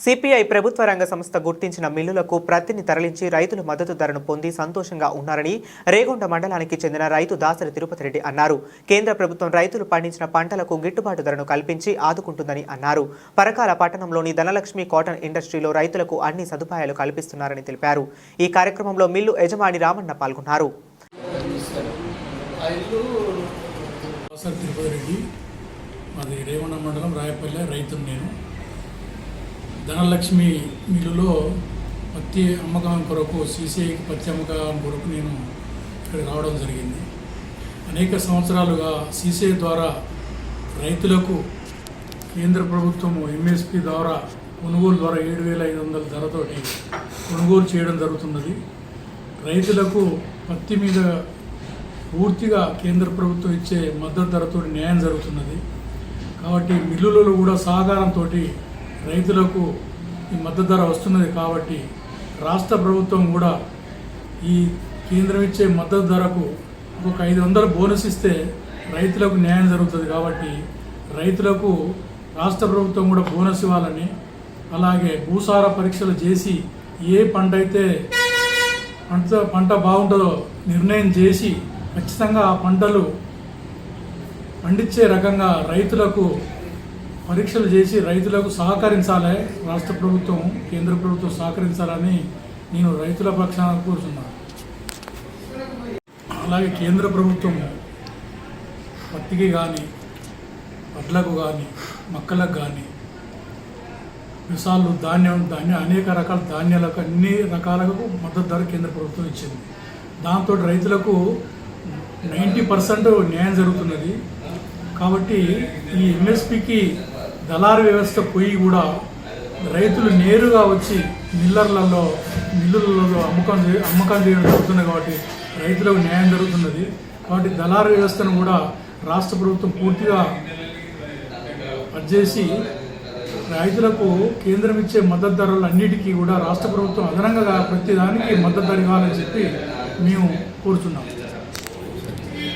CPI ప్రభుత్వ రంగ సంస్థ గుర్తించిన మిల్లులకు ప్రతిని తరలించి రైతులు మద్దతు ధరను పొంది సంతోషంగా ఉన్నారని రేగొండ మండలానికి చెందిన రైతు దాసరి తిరుపతి రెడ్డి అన్నారు. కేంద్ర ప్రభుత్వం రైతులు పండించిన పంటలకు గిట్టుబాటు ధరను కల్పించి ఆదుకుంటుందని అన్నారు. పరకాల పట్టణంలోని ధనలక్ష్మి కాటన్ ఇండస్ట్రీలో రైతులకు అన్ని సదుపాయాలు కల్పిస్తున్నారని తెలిపారు. ఈ కార్యక్రమంలో మిల్లు యజమాని రామన్న పాల్గొన్నారు. రెడ్డి మాది రేవణ మండలం రాయపల్లె రైతు నేను. ధనలక్ష్మి మిల్లులో పత్తి అమ్మకం కొరకు సీసీఐకి పత్తి అమ్మకం కొరకు నేను ఇక్కడ రావడం జరిగింది. అనేక సంవత్సరాలుగా సీసీఐ ద్వారా రైతులకు కేంద్ర ప్రభుత్వం ఎంఎస్పి ద్వారా కొనుగోలు ద్వారా ఏడు వేల ఐదు వందల ధరతోటి కొనుగోలు చేయడం జరుగుతున్నది. రైతులకు పత్తి మీద పూర్తిగా కేంద్ర ప్రభుత్వం ఇచ్చే మద్దతు ధరతో న్యాయం జరుగుతున్నది. కాబట్టి మిల్లులలో కూడా సహకారంతో రైతులకు ఈ మద్దతు ధర వస్తున్నది కాబట్టి రాష్ట్ర ప్రభుత్వం కూడా ఈ కేంద్రం ఇచ్చే మద్దతు ధరకు ఒక ఐదు వందల బోనస్ ఇస్తే రైతులకు న్యాయం జరుగుతుంది కాబట్టి రైతులకు రాష్ట్ర ప్రభుత్వం కూడా బోనస్ ఇవ్వాలని అలాగే భూసార పరీక్షలు చేసి ఏ పంట అయితే పంట పంట బాగుంటుందో నిర్ణయం చేసి ఖచ్చితంగా ఆ పంటలు పండించే రకంగా రైతులకు పరీక్షలు చేసి రైతులకు సహకరించాలి రాష్ట్ర ప్రభుత్వం కేంద్ర ప్రభుత్వం సహకరించాలని నేను రైతుల పక్షాన కోరుతున్నాను అలాగే కేంద్ర ప్రభుత్వం పత్తికి కానీ వడ్లకు కానీ మొక్కలకు కానీ మిసాలు ధాన్యం ధాన్యం అనేక రకాల ధాన్యాలకు అన్ని రకాలకు మద్దతు ధర కేంద్ర ప్రభుత్వం ఇచ్చింది. దాంతో రైతులకు నైంటీ పర్సెంట్ న్యాయం జరుగుతున్నది. కాబట్టి ఈ ఎంఎస్పికి దళారు వ్యవస్థ పోయి కూడా రైతులు నేరుగా వచ్చి మిల్లర్లలో మిల్లులలో అమ్మకం అమ్మకం చేయడం జరుగుతుంది కాబట్టి రైతులకు న్యాయం జరుగుతున్నది. కాబట్టి దళారు వ్యవస్థను కూడా రాష్ట్ర ప్రభుత్వం పూర్తిగా పనిచేసి రైతులకు కేంద్రం ఇచ్చే మద్దతు ధరలు అన్నిటికీ కూడా రాష్ట్ర ప్రభుత్వం అదనంగా ప్రతిదానికి మద్దతు ధర ఇవ్వాలని చెప్పి మేము కోరుతున్నాం